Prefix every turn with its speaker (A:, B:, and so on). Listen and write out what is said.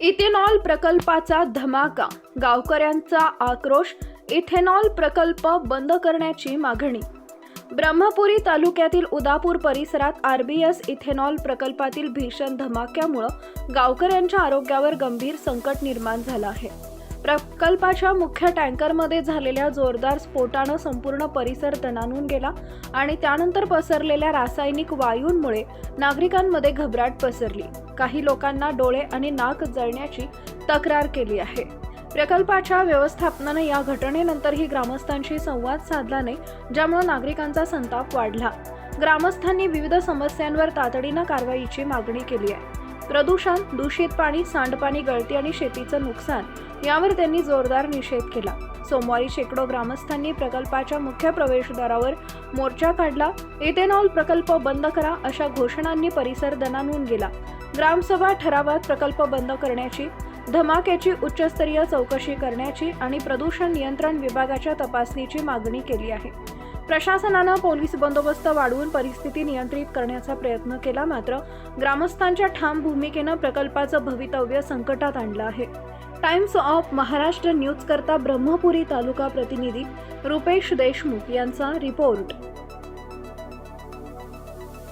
A: Ethanol प्रकल्पाचा धमाका गावकऱ्यांचा आक्रोश इथेनॉल प्रकल्प बंद करण्याची मागणी. ब्रह्मपुरी तालुक्यातील उदापूर परिसरात आर बी एस इथेनॉल प्रकल्पातील भीषण धमाक्यामुळं गावकऱ्यांच्या आरोग्यावर गंभीर संकट निर्माण झालं आहे. प्रकल्पाच्या मुख्य टँकरमध्ये झालेल्या जोरदार स्फोटानं संपूर्ण परिसर दणानून गेला आणि त्यानंतर पसरलेल्या रासायनिक वायूंमुळे नागरिकांमध्ये घबराट पसरली. काही लोकांना डोळे आणि नाक जळण्याची तक्रार केली आहे. प्रकल्पाच्या व्यवस्थापनाने या घटनेनंतरही ग्रामस्थांशी संवाद साधला नाही ज्यामुळे नागरिकांचा संताप वाढला. ग्रामस्थांनी विविध समस्यांवर तातडीनं कारवाईची मागणी केली आहे. प्रदूषण दूषित पाणी सांडपाणी गळती आणि शेतीचं नुकसान यावर त्यांनी जोरदार निषेध केला. सोमवारी शेकडो ग्रामस्थांनी प्रकल्पाच्या मुख्य प्रवेशद्वारावर मोर्चा काढला. इथेनॉल प्रकल्प बंद करा अशा घोषणांनी परिसर दणानून गेला. ग्रामसभा ठरावात प्रकल्प बंद करण्याची धमाक्याची उच्चस्तरीय चौकशी करण्याची आणि प्रदूषण नियंत्रण विभागाच्या तपासणीची मागणी केली आहे. प्रशासनानं पोलीस बंदोबस्त वाढवून परिस्थिती नियंत्रित करण्याचा प्रयत्न केला मात्र ग्रामस्थांच्या ठाम भूमिकेनं प्रकल्पाचं भवितव्य संकटात आणलं आहे. टाइम्स ऑफ महाराष्ट्र न्यूज करता ब्रह्मपुरी तालुका प्रतिनिधी रुपेश देशमुख यांचा रिपोर्ट.